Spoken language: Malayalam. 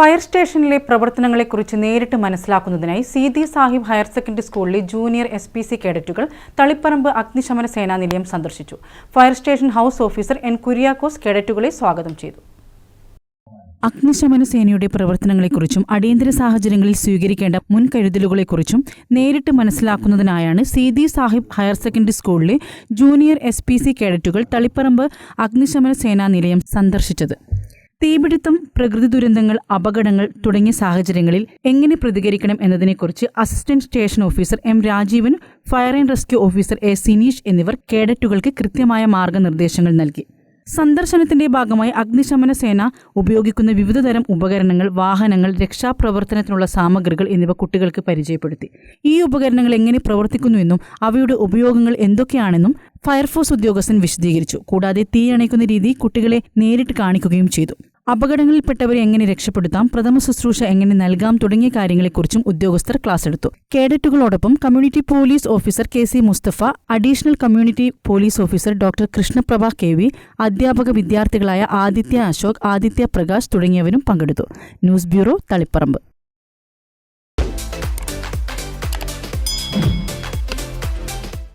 ഫയർ സ്റ്റേഷനിലെ പ്രവർത്തനങ്ങളെക്കുറിച്ച് നേരിട്ട് മനസ്സിലാക്കുന്നതിനായി സീതി സാഹിബ് ഹയർ സെക്കൻഡറി സ്കൂളിലെ ജൂനിയർ എസ് പി സി കേഡറ്റുകൾ തളിപ്പറമ്പ് അഗ്നിശമന സേനാ നിലയം സന്ദർശിച്ചു. Fire station house officer N Kuriakose കേഡറ്റുകളെ സ്വാഗതം ചെയ്തു. അഗ്നിശമന സേനയുടെ പ്രവർത്തനങ്ങളെക്കുറിച്ചും അടിയന്തര സാഹചര്യങ്ങളിൽ സ്വീകരിക്കേണ്ട മുൻകരുതലുകളെക്കുറിച്ചും നേരിട്ട് മനസ്സിലാക്കുന്നതിനായാണ് സീതി സാഹിബ് ഹയർ സെക്കൻഡറി സ്കൂളിലെ ജൂനിയർ എസ് പി സി കേഡറ്റുകൾ തളിപ്പറമ്പ് അഗ്നിശമന സേനാ നിലയം സന്ദർശിച്ചത്. തീപിടുത്തം പ്രകൃതി ദുരന്തങ്ങൾ അപകടങ്ങൾ തുടങ്ങിയ സാഹചര്യങ്ങളിൽ എങ്ങനെ പ്രതികരിക്കണം എന്നതിനെക്കുറിച്ച് assistant station officer M Rajeevan fire and rescue officer A Sineesh എന്നിവർ കേഡറ്റുകൾക്ക് കൃത്യമായ മാർഗനിർദ്ദേശങ്ങൾ നൽകി. സന്ദർശനത്തിന്റെ ഭാഗമായി അഗ്നിശമന സേന ഉപയോഗിക്കുന്ന വിവിധതരം ഉപകരണങ്ങൾ വാഹനങ്ങൾ രക്ഷാപ്രവർത്തനത്തിനുള്ള സാമഗ്രികൾ എന്നിവ കുട്ടികൾക്ക് പരിചയപ്പെടുത്തി. ഈ ഉപകരണങ്ങൾ എങ്ങനെ പ്രവർത്തിക്കുന്നുവെന്നും അവയുടെ ഉപയോഗങ്ങൾ എന്തൊക്കെയാണെന്നും ഫയർഫോഴ്സ് ഉദ്യോഗസ്ഥൻ വിശദീകരിച്ചു. കൂടാതെ തീ അണയ്ക്കുന്ന രീതി കുട്ടികളെ നേരിട്ട് കാണിക്കുകയും ചെയ്തു. അപകടങ്ങളിൽപ്പെട്ടവരെ എങ്ങനെ രക്ഷപ്പെടുത്താം പ്രഥമ ശുശ്രൂഷ എങ്ങനെ നൽകാം തുടങ്ങിയ കാര്യങ്ങളെക്കുറിച്ചും ഉദ്യോഗസ്ഥർ ക്ലാസ് എടുത്തു കേഡറ്റുകളോടൊപ്പം community police officer K C Mustafa additional community police officer doctor Krishnaprabha K V അധ്യാപക വിദ്യാർത്ഥികളായ ആദിത്യ അശോക് ആദിത്യ പ്രകാശ് തുടങ്ങിയവരും പങ്കെടുത്തു. News bureau Taliparamba.